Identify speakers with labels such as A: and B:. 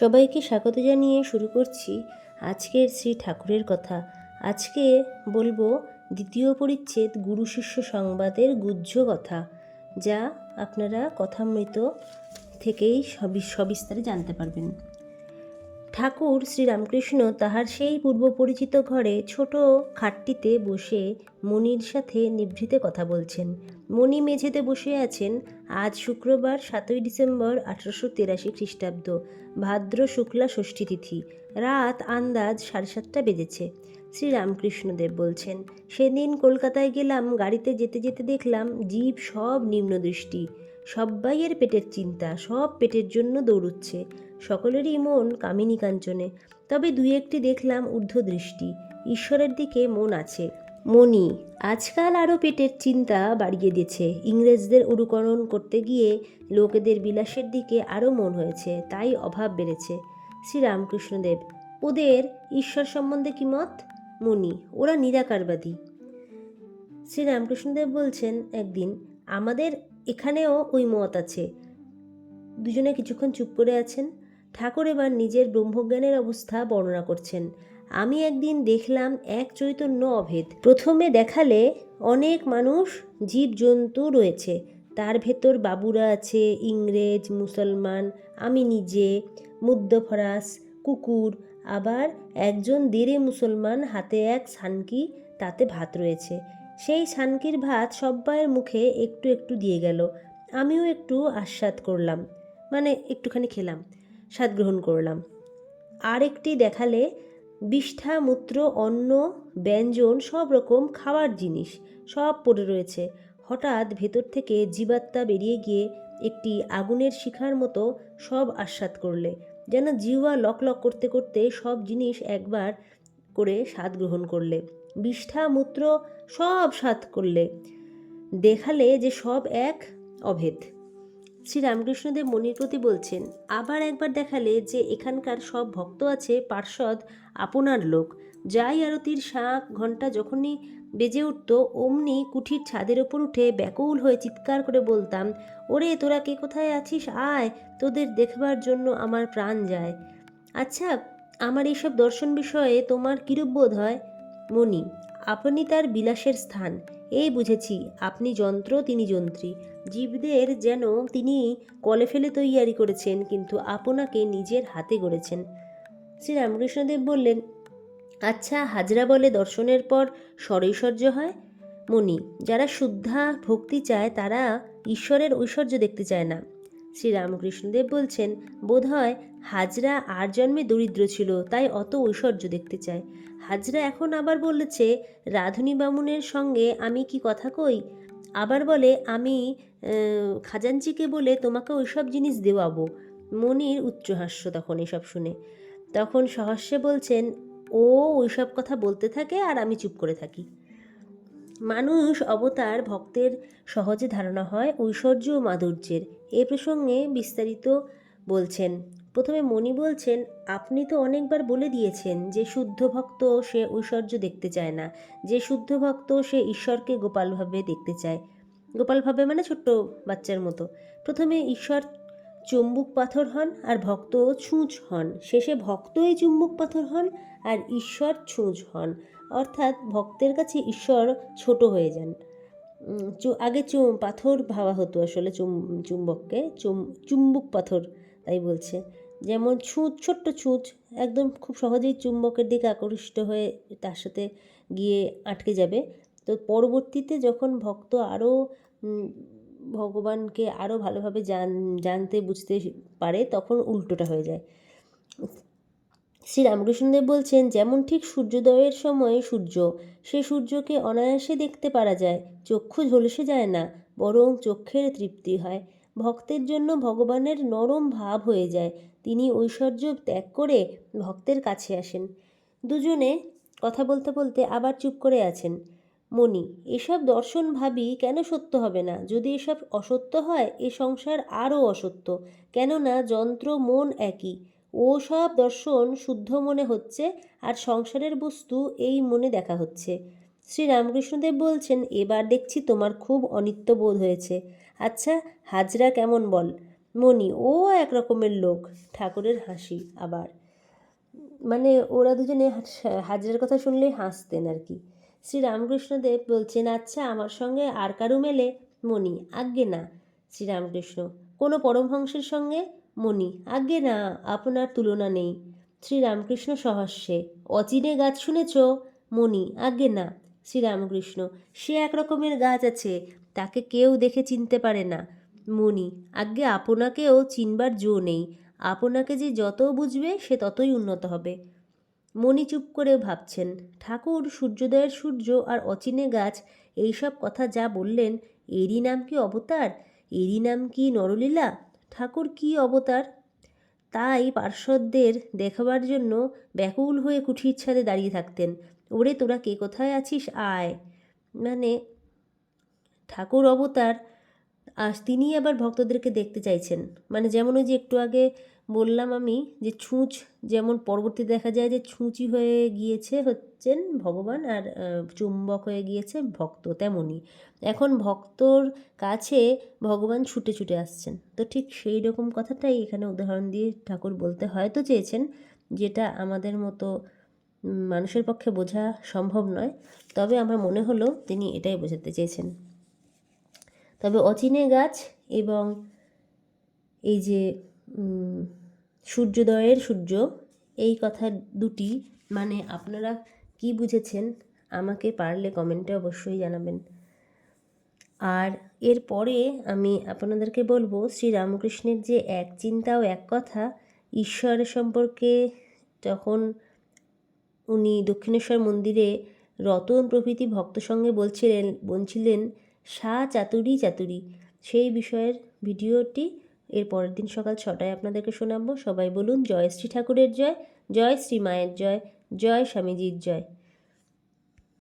A: সবাইকে স্বাগত জানিয়ে শুরু করছি আজকের শ্রী ঠাকুরের কথা। আজকে বলব দ্বিতীয় পরিচ্ছেদ গুরু শিষ্য সংবাদের গুহ্য কথা, যা আপনারা কথামৃত থেকেই সবি, সবিস্তারে জানতে পারবেন। ঠাকুর শ্রীরামকৃষ্ণ তাহার সেই পূর্ব পরিচিত ঘরে ছোট খাটটিতে বসে মনির সাথে নিভৃতে কথা বলছেন। মণি মেঝেতে বসে আছেন আজ শুক্রবার সাতই ডিসেম্বর আঠারোশো তেরাশি খ্রিস্টাব্দ, ভাদ্র শুক্লা ষষ্ঠী তিথি, রাত আন্দাজ সাড়ে সাতটা বেজেছে। শ্রীরামকৃষ্ণদেব বলছেন, সেদিন কলকাতায় গেলাম, গাড়িতে যেতে যেতে দেখলাম জীব সব নিম্নদৃষ্টি। সব্বাইয়ের পেটের চিন্তা, সব পেটের জন্য দৌড়ুচ্ছে। সকলেরই মন কামিনী কাঞ্চনে। তবে দুই একটি দেখলাম ঊর্ধ্বদৃষ্টি। ঈশ্বরের দিকে মন আছে। মনি আজকাল আরও পেটের চিন্তা বাড়িয়ে দিয়েছে। ইংরেজদের অনুকরণ করতে গিয়ে লোকেদের বিলাসের দিকে আরও মন হয়েছে, তাই অভাব বেড়েছে। শ্রীরামকৃষ্ণদেব, ওদের ঈশ্বর সম্বন্ধে কি মত? মনি ওরা নিরাকারবাদী। শ্রীরামকৃষ্ণদেব বলছেন, একদিন আমাদের এখানেও ওই মত আছে। দুজনে কিছুক্ষণ চুপ করে আছেন। ঠাকুর এবার নিজের ব্রহ্মজ্ঞানের অবস্থা বর্ণনা করছেন। আমি একদিন দেখলাম এক চৈতন্য অভেদ। প্রথমে দেখালে অনেক মানুষ জীবজন্তু রয়েছে। তার ভেতর বাবুরা আছে, ইংরেজ, মুসলমান, আমি নিজে মুদ্দফরাস কুকুর, আবার একজন দেরে মুসলমান হাতে এক সানকি, তাতে ভাত রয়েছে। সেই সানকির ভাত সব্বাইয়ের মুখে একটু একটু দিয়ে গেল। আমিও একটু আস্বাদ করলাম মানে একটুখানি খেলাম, স্বাদ গ্রহণ করলাম। আরেকটি দেখালে বিষ্ঠা, মূত্র, অন্ন, ব্যঞ্জন, সব রকম খাওয়ার জিনিস সব পড়ে রয়েছে। হঠাৎ ভেতর থেকে জীবাত্মা বেরিয়ে গিয়ে একটি আগুনের শিখার মতো সব আস্বাদ করলে, যেন জিওয়া লক লক করতে করতে সব জিনিস একবার করে স্বাদ গ্রহণ করলে। বিষ্ঠা, মূত্র সব স্বাদ করলে। দেখালে যে সব এক অভেদ। শ্রী রামকৃষ্ণদেব মনির প্রতি বলছেন, আবার একবার দেখালে যে এখানকার সব ভক্ত আছে পার্ষদ আপনার লোক। যাই আরতির শাঁখ ঘণ্টা যখনই বেজে উঠত, অমনি কুঠির ছাদের ওপর উঠে ব্যাকুল হয়ে চিৎকার করে বলতাম, ওরে, তোরা কে কোথায় আছিস? আয়, তোদের দেখবার জন্য আমার প্রাণ যায়। আচ্ছা আমার এইসব দর্শন বিষয়ে তোমার কিরূপ বোধ হয়? মণি আপনি তার বিলাসের স্থান। এই বুঝেছি, আপনি যন্ত্র, তিনি যন্ত্রী। জীবদের যেন তিনি কলে ফেলে তৈয়ারি করেছেন, কিন্তু আপনাকে নিজের হাতে গড়েছেন। শ্রী রামকৃষ্ণদেব বললেন আচ্ছা হাজরা বলে দর্শনের পর স্বরৈশ্বর্য হয়? মণি যারা শুদ্ধা ভক্তি চায়, তারা ঈশ্বরের ঐশ্বর্য দেখতে চায় না। শ্রী রামকৃষ্ণদেব বলছেন বোধহয় হাজরা আর জন্মে দরিদ্র ছিল, তাই অত ঐশ্বর্য দেখতে চায়। হাজরা এখন আবার বলেছে, রাধুনী বামুনের সঙ্গে আমি কি কথা কই? আবার বলে, আমি খাজাঞ্চিকে বলে তোমাকে ওইসব জিনিস দেওয়াবো। মনির উচ্চহাস্য তখন এসব শুনে। তখন সহস্যে বলছেন, ও, ওইসব কথা বলতে থাকে আর আমি চুপ করে থাকি। মানুষ অবতার ভক্তের সহজে ধারণা হয় ঐশ্বর্য ও মাধুর্যের। এ প্রসঙ্গে বিস্তারিত বলছেন। প্রথমে মণি বলছেন, আপনি তো অনেকবার বলে দিয়েছেন যে শুদ্ধ ভক্ত সে ঐশ্বর্য দেখতে চায় না, যে শুদ্ধ ভক্ত সে ঈশ্বরকে গোপালভাবে দেখতে চায়। গোপালভাবে মানে ছোট্ট বাচ্চার মতো। প্রথমে ঈশ্বর চুম্বুক পাথর হন আর ভক্ত ছুঁচ হন। শেষে ভক্তই চুম্বুক পাথর হন আর ঈশ্বর ছুঁচ হন। অর্থাৎ ভক্তের কাছে ঈশ্বর ছোট হয়ে যান। চু- আগে চুম পাথর ভাবা হতো আসলে চুম, চুম্বককে। চুম, চুম্বুক পাথর তাই বলছে। যেমন ছুঁচ, ছোট্ট ছুঁচ একদম খুব সহজেই চুম্বকের দিকে আকৃষ্ট হয়ে তার সাথে গিয়ে আটকে যাবে। তো পরবর্তীতে যখন ভক্ত আরও ভগবানকে আরও ভালোভাবে জান, জানতে, বুঝতে পারে, তখন উল্টোটা হয়ে যায়। শ্রী রামকৃষ্ণদেব বলছেন, যেমন ঠিক সূর্যোদয়ের সময় সূর্য, সে সূর্যকে অনায়াসে দেখতে পারা যায়, চক্ষু ঝলসে যায় না, বরং চক্ষের তৃপ্তি হয়। ভক্তের জন্য ভগবানের নরম ভাব হয়ে যায়। তিনি ঐশ্বর্য ত্যাগ করে ভক্তের কাছে আসেন। দুজনে কথা বলতে বলতে আবার চুপ করে আছেন। মণি, এসব দর্শন ভাবি কেন সত্য হবে না? যদি এসব অসত্য হয়, এ সংসার আরও অসত্য। কেননা যন্ত্র মন একই। ও সব দর্শন শুদ্ধ মনে হচ্ছে আর সংসারের বস্তু এই মনে দেখা হচ্ছে। শ্রী রামকৃষ্ণদেব বলছেন, এবার দেখছি তোমার খুব অনিত্য বোধ হয়েছে। আচ্ছা হাজরা কেমন বল? মণি, ও এক রকমের লোক। ঠাকুরের হাসি আবার। মানে ওরা দুজনে হাজরার কথা শুনলেই হাসতেন আর কি। শ্রী রামকৃষ্ণদেব বলছেন আচ্ছা আমার সঙ্গে আর কারু মেলে মণি, আজ্ঞে না। শ্রীরামকৃষ্ণ, কোনো পরমহংসের সঙ্গে মণি, আজ্ঞে না, আপনার তুলনা নেই। শ্রীরামকৃষ্ণ সহস্যে অচিনে গাছ শুনেছ? মণি, আজ্ঞে না। শ্রীরামকৃষ্ণ, সে এক রকমের গাছ আছে, তাকে কেউ দেখে চিনতে পারে না। মণি, আজ্ঞে, আপনাকেও চিনবার জো নেই। আপনাকে যে যত বুঝবে, সে ততই উন্নত হবে। মণি চুপ করে ভাবছেন, ঠাকুর, সূর্যোদয়ের সূর্য আর অচিনে গাছ এইসব কথা যা বললেন, এরই নাম কি অবতার? এরই নাম কি নরলীলা? ঠাকুর কি অবতার? তাই পার্শ্বদের দেখাবার জন্য ব্যাকুল হয়ে কুঠির ছাদে দাঁড়িয়ে থাকতেন, ওরে, তোরা কে কোথায় আছিস? আয়। মানে ঠাকুর অবতার আর তিনি আবার ভক্তদেরকে দেখতে চাইছেন। মানে যেমন ওই যে একটু আগে বললাম আমি যে ছুঁচ যেমন পরবর্তী দেখা যায় যে ছুঁচি হয়ে গিয়েছে হচ্ছেন ভগবান আর চুম্বক হয়ে গিয়েছে ভক্ত তেমনই। এখন ভক্তর কাছে ভগবান ছুটে ছুটে আসছেন। তো ঠিক সেই রকম কথাটাই এখানে উদাহরণ দিয়ে ঠাকুর বলতে হয়তো চেয়েছেন, যেটা আমাদের মতো মানুষের পক্ষে বোঝা সম্ভব নয়। তবে আমার মনে হলো তিনি এটাই বোঝাতে চেয়েছেন। তবে অচিনে গাছ এবং এই যে সূর্যোদয়ের সূর্য, এই কথা দুটি মানে আপনারা কি বুঝেছেন আমাকে পারলে কমেন্টে অবশ্যই জানাবেন। আর এরপরে আমি আপনাদেরকে বলব শ্রী রামকৃষ্ণের যে এক চিন্তা ও এক কথা ঈশ্বরের সম্পর্কে যখন উনি দক্ষিণেশ্বর মন্দিরে রতন প্রভৃতি ভক্ত সঙ্গে বলছিলেন বলছিলেন, সা চাতুরি চাতুরি। সেই বিষয়ের ভিডিওটি এর পরের দিন সকাল ছটায় আপনাদেরকে শোনাবো সবাই বলুন, জয় শ্রী ঠাকুরের জয় জয় শ্রী মায়ের জয় জয় স্বামীজির জয়।